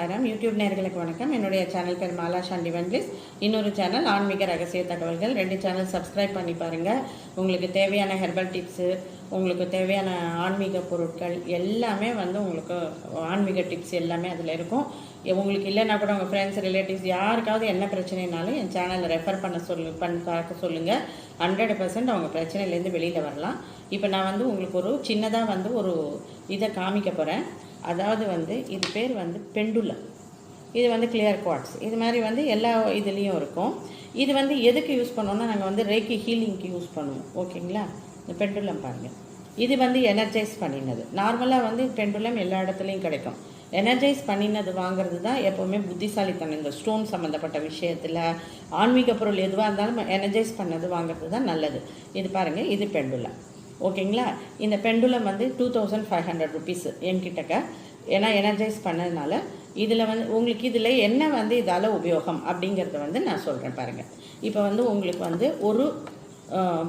Sairam YouTube நேர்களுக்கு வணக்கம். என்னுடைய சேனல் பேர் மாலா சாண்டி வன்லிஸ். இன்னொரு சேனல் ஆன்மீக ரகசிய தகவல்கள். ரெண்டு சேனல் சப்ஸ்கிரைப் பண்ணி பாருங்கள் உங்களுக்கு தேவையான ஹெர்பல் டிப்ஸு உங்களுக்கு தேவையான ஆன்மீக பொருட்கள் எல்லாமே வந்து உங்களுக்கு ஆன்மீக டிப்ஸ் எல்லாமே அதில் இருக்கும். உங்களுக்கு இல்லைன்னா கூட உங்கள் ஃப்ரெண்ட்ஸ் ரிலேட்டிவ்ஸ் யாருக்காவது என்ன பிரச்சனைனாலும் என் சேனலை ரெஃபர் பண்ண சொல்லு பண் பார்க்க சொல்லுங்கள் ஹண்ட்ரட் பர்சன்ட் அவங்க பிரச்சனையிலேருந்து வெளியில் வரலாம். இப்போ நான் வந்து உங்களுக்கு ஒரு சின்னதாக வந்து ஒரு இதை காமிக்க போகிறேன் அதாவது வந்து இது பேர் வந்து பெண்டுலம் இது வந்து கிளியர் குவாட்ஸ் இது மாதிரி வந்து எல்லா இதுலேயும் இருக்கும். இது வந்து எதுக்கு யூஸ் பண்ணோன்னா நாங்கள் வந்து ரேக்கி ஹீலிங்க்கு யூஸ் பண்ணுவோம். ஓகேங்களா? இந்த பெண்டுலம் பாருங்கள் இது வந்து எனர்ஜைஸ் பண்ணினது. நார்மலாக வந்து பெண்டுலம் எல்லா இடத்துலையும் கிடைக்கும். எனர்ஜைஸ் பண்ணினது வாங்குறது தான் எப்போவுமே புத்திசாலித்தனம் இந்த ஸ்டோன் சம்மந்தப்பட்ட விஷயத்தில் ஆன்மீக பொருள் எதுவாக இருந்தாலும் எனர்ஜைஸ் பண்ணது வாங்குறது தான் நல்லது. இது பாருங்கள் இது பெண்டுலம் ஓகேங்களா? இந்த பெண்டுலம் வந்து two thousand five hundred rupees என்கிட்டக்க. ஏன்னா எனர்ஜைஸ் பண்ணதுனால இதில் வந்து உங்களுக்கு இதில் என்ன வந்து இதால் உபயோகம் அப்படிங்கிறத வந்து நான் சொல்கிறேன் பாருங்கள் இப்போ வந்து உங்களுக்கு வந்து ஒரு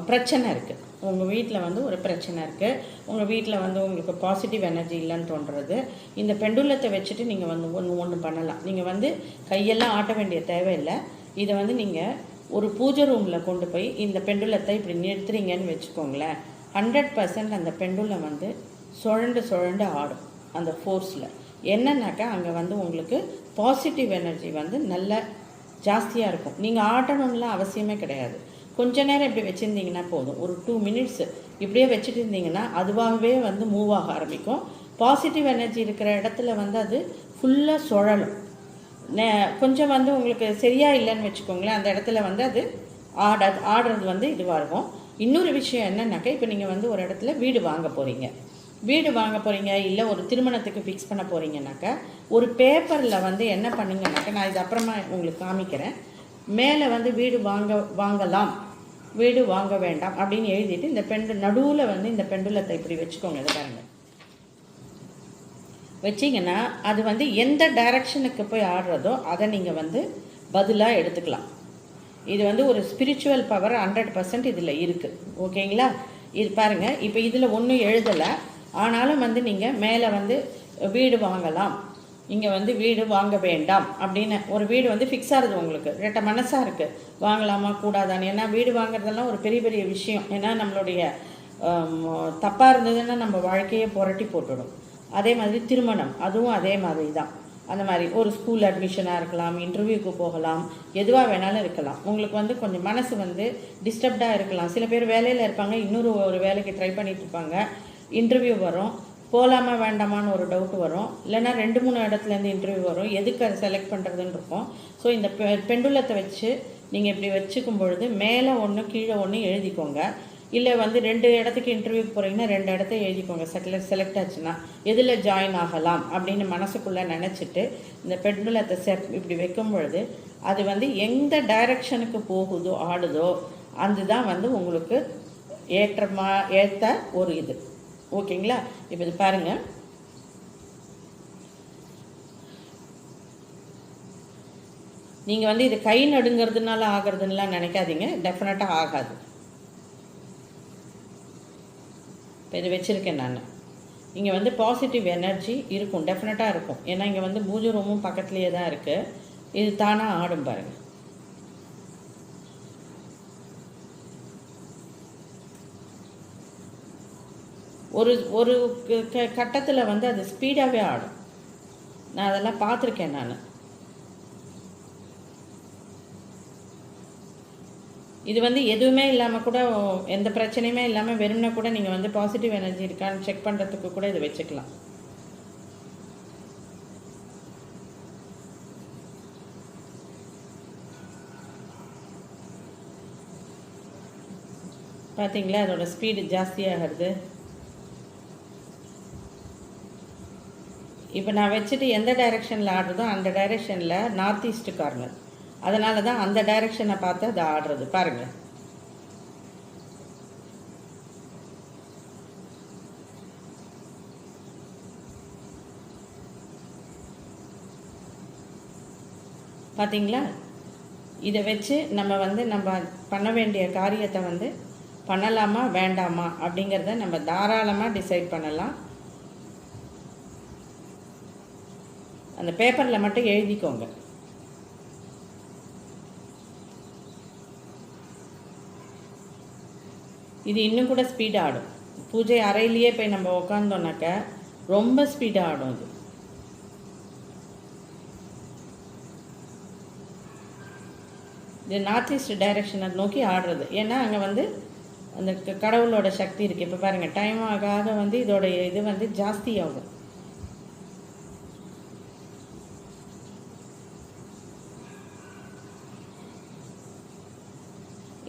பிரச்சனை இருக்குது உங்கள் வீட்டில் வந்து ஒரு பிரச்சனை இருக்குது உங்கள் வீட்டில் வந்து உங்களுக்கு பாசிட்டிவ் எனர்ஜி இல்லைன்னு தோன்றது. இந்த பெண்டுலத்தை வச்சுட்டு நீங்கள் வந்து ஒன்று ஒன்று பண்ணலாம். நீங்கள் வந்து கையெல்லாம் ஆட்ட வேண்டிய தேவையில்லை. இதை வந்து நீங்கள் ஒரு பூஜை ரூமில் கொண்டு போய் இந்த பெண்டுலத்தை இப்படி நிறுத்துறீங்கன்னு வச்சுக்கோங்களேன். ஹண்ட்ரட் பர்சன்ட் அந்த பெண்டுலம் வந்து சுழண்டு சுழண்டு ஆடும் அந்த ஃபோர்ஸில் என்னன்னாக்கா அங்கே வந்து உங்களுக்கு பாசிட்டிவ் எனர்ஜி வந்து நல்ல ஜாஸ்தியாக இருக்கும். நீங்கள் ஆட்டணும்லாம் அவசியமே கிடையாது. கொஞ்ச நேரம் இப்படி வச்சுருந்தீங்கன்னா போதும். ஒரு டூ மினிட்ஸ் இப்படியே வச்சுட்டு இருந்தீங்கன்னா அதுவாகவே வந்து மூவ் ஆக ஆரம்பிக்கும். பாசிட்டிவ் எனர்ஜி இருக்கிற இடத்துல வந்து அது ஃபுல்லாக சுழலும். கொஞ்சம் வந்து உங்களுக்கு சரியாக இல்லைன்னு வச்சுக்கோங்களேன். அந்த இடத்துல வந்து அது ஆட ஆடுறது வந்து இதுவாக இருக்கும். இன்னொரு விஷயம் என்னன்னாக்கா இப்போ நீங்கள் வந்து ஒரு இடத்துல வீடு வாங்க போகிறீங்க வீடு வாங்க போகிறீங்க இல்லை ஒரு திருமணத்துக்கு ஃபிக்ஸ் பண்ண போகிறீங்கனாக்கா ஒரு பேப்பரில் வந்து என்ன பண்ணுங்கனாக்கா நான் இது அப்புறமா உங்களுக்கு காமிக்கிறேன். மேலே வந்து வீடு வாங்க வாங்கலாம். வீடு வாங்க வேண்டாம் அப்படின்னு எழுதிட்டு இந்த பெண்டு நடுவில் வந்து இந்த பெண்டுலத்தை இப்படி வச்சுக்கோங்க இதை பாருங்க. வச்சிங்கன்னா அது வந்து எந்த டைரக்ஷனுக்கு போய் ஆடுறதோ அதை நீங்கள் வந்து பதிலாக எடுத்துக்கலாம். இது வந்து ஒரு ஸ்பிரிச்சுவல் பவர் ஹண்ட்ரட் பர்சன்ட் இதில் இருக்குது ஓகேங்களா? இது பாருங்கள் இப்போ இதில் ஒன்றும் எழுதலை. ஆனாலும் வந்து நீங்கள் மேலே வந்து வீடு வாங்கலாம். இங்கே வந்து வீடு வாங்க வேண்டாம் அப்படின்னு ஒரு வீடு வந்து ஃபிக்ஸ் ஆகுது உங்களுக்கு. ரெட்ட மனசாக இருக்குது வாங்கலாமா கூடாதான்னு. ஏன்னா வீடு வாங்குறதெல்லாம் ஒரு பெரிய பெரிய விஷயம். ஏன்னா நம்மளுடைய தப்பாக இருந்ததுன்னா நம்ம வாழ்க்கையை புரட்டி போட்டுடும். அதே மாதிரி திருமணம். அதுவும் அதே மாதிரி தான். அந்த மாதிரி ஒரு ஸ்கூல் அட்மிஷனாக இருக்கலாம் இன்டர்வியூக்கு போகலாம் எதுவாக வேணாலும் இருக்கலாம். உங்களுக்கு வந்து கொஞ்சம் மனசு வந்து டிஸ்டர்ப்டாக இருக்கலாம். சில பேர் வேலையில் இருப்பாங்க இன்னொரு ஒரு வேலைக்கு ட்ரை பண்ணிகிட்டு இருப்பாங்க. இன்டர்வியூ வரும். போகலாமா வேண்டாமான்னு ஒரு டவுட் வரும். இல்லைன்னா ரெண்டு மூணு இடத்துலேருந்து இன்டர்வியூ வரும். எதுக்கு அதை செலக்ட் பண்ணுறதுன்னு இருக்கும். ஸோ இந்த பெ- பெண்டுலத்தை வச்சு நீங்கள் இப்படி வச்சுக்கும் பொழுது மேலே ஒன்று கீழே ஒன்று எழுதிக்கோங்க. இல்லை வந்து ரெண்டு இடத்துக்கு இன்டர்வியூக்கு போகிறீங்கன்னா ரெண்டு இடத்த எழுதிக்கோங்க. செட்டில் செலக்ட் ஆச்சுன்னா எதில் ஜாயின் ஆகலாம் அப்படின்னு மனசுக்குள்ளே நினச்சிட்டு இந்த பெண்டுலத்தை செப் இப்படி வைக்கும் பொழுது அது வந்து எந்த டைரக்ஷனுக்கு போகுதோ ஆடுதோ அதுதான் வந்து உங்களுக்கு ஏற்றமா ஏற்ற ஒரு இது. ஓகேங்களா? இப்போ இது பாருங்கள் நீங்கள் வந்து இது கை நடுங்கிறதுனால ஆகிறதுலாம் நினைக்காதீங்க. டெஃபினட்டாக ஆகாது. இப்போ இது வச்சுருக்கேன் நான். இங்கே வந்து பாசிட்டிவ் எனர்ஜி இருக்கும். டெஃபினட்டாக இருக்கும். ஏன்னா இங்கே வந்து பூஜை ரூமும் பக்கத்துலேயே தான் இருக்குது இது தானாக ஆடும் பாருங்கள் ஒரு ஒரு கட்டத்தில் வந்து அது ஸ்பீடாகவே ஆடும். நான் அதெல்லாம் பார்த்துருக்கேன் நான். இது வந்து எதுவுமே இல்லாமல் கூட எந்த பிரச்சனையுமே இல்லாமல் வெறும்னா கூட நீங்கள் வந்து பாசிட்டிவ் எனர்ஜி இருக்கான்னு செக் பண்ணுறதுக்கு கூட இது வச்சுக்கலாம். பார்த்தீங்களா அதோட ஸ்பீடு ஜாஸ்தியாகிறது. இப்போ நான் வச்சுட்டு எந்த டைரெக்ஷனில் ஆடுறதோ அந்த டைரெக்ஷனில் நார்த் ஈஸ்ட் கார்னர் அதனால தான் அந்த டைரெக்ஷனை பார்த்து அது ஆடுறது. பாருங்கள் பார்த்தீங்களா? இதை வச்சு நம்ம வந்து நம்ம பண்ண வேண்டிய காரியத்தை வந்து பண்ணலாமா வேண்டாமா அப்படிங்கிறத நம்ம தாராளமாக டிசைட் பண்ணலாம். அந்த பேப்பரில் மட்டும் எழுதிக்கோங்க. இது இன்னும் கூட ஸ்பீடாக ஆடும். பூஜை அறையிலேயே போய் நம்ம உக்காந்தோன்னாக்க ரொம்ப ஸ்பீடாக ஆடும் அது. இது நார்த் ஈஸ்ட் டைரக்ஷனை நோக்கி ஆடுறது. ஏன்னா அங்கே வந்து அந்த கடவுளோட சக்தி இருக்குது இப்போ பாருங்கள் டைம் ஆக ஆக வந்து இதோட இது வந்து ஜாஸ்தி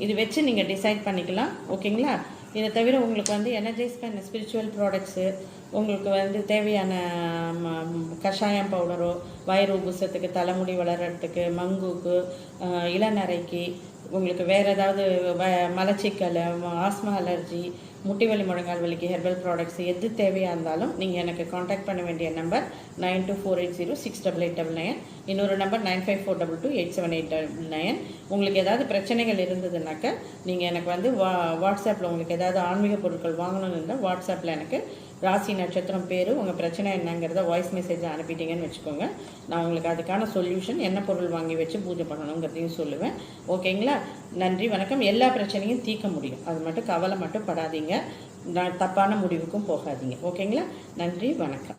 இது வச்சு நீங்கள் டிசைட் பண்ணிக்கலாம் ஓகேங்களா? இதை தவிர உங்களுக்கு வந்து எனர்ஜைஸ் பண்ண ஸ்பிரிச்சுவல் ப்ராடக்ட்ஸு உங்களுக்கு வந்து தேவையான ம, கஷாயம் பவுடரோ வயிறு உபுசத்துக்கு தலைமுடி வளர்கிறதுக்கு மங்குக்கு இளநரைக்கு உங்களுக்கு வேறு ஏதாவது வ மலச்சிக்கல் ஆஸ்மா அலர்ஜி முட்டி வலி முழங்கால் வலிக்கு ஹெர்பல் ப்ராடக்ட்ஸ் எது தேவையாக இருந்தாலும் நீங்கள் எனக்கு காண்டாக்ட் பண்ண வேண்டிய number nine two four eight zero six double eight double nine இன்னொரு number nine five four double two eight seven eight double nine உங்களுக்கு ஏதாவது பிரச்சனைகள் இருந்ததுனாக்க நீங்கள் எனக்கு வந்து வா வாட்ஸ்அப்பில் உங்களுக்கு ஏதாவது ஆன்மீக பொருட்கள் வாங்கணும்னு இருந்தால் வாட்ஸ்அப்பில் எனக்கு ராசி நட்சத்திரம் பேர் உங்கள் பிரச்சனை என்னங்கிறத வாய்ஸ் மெசேஜ் அனுப்பிட்டீங்கன்னு வச்சுக்கோங்க. நான் உங்களுக்கு அதுக்கான சொல்யூஷன் என்ன பொருள் வாங்கி வச்சு பூஜை பண்ணணுங்கிறதையும் சொல்லுவேன். ஓகேங்களா நன்றி வணக்கம். எல்லா பிரச்சனையும் தீர்க்க முடியும். அது மட்டும் கவலை மட்டும் படாதீங்க. நான் தப்பான முடிவுக்கும் போகாதீங்க. ஓகேங்களா? நன்றி வணக்கம்.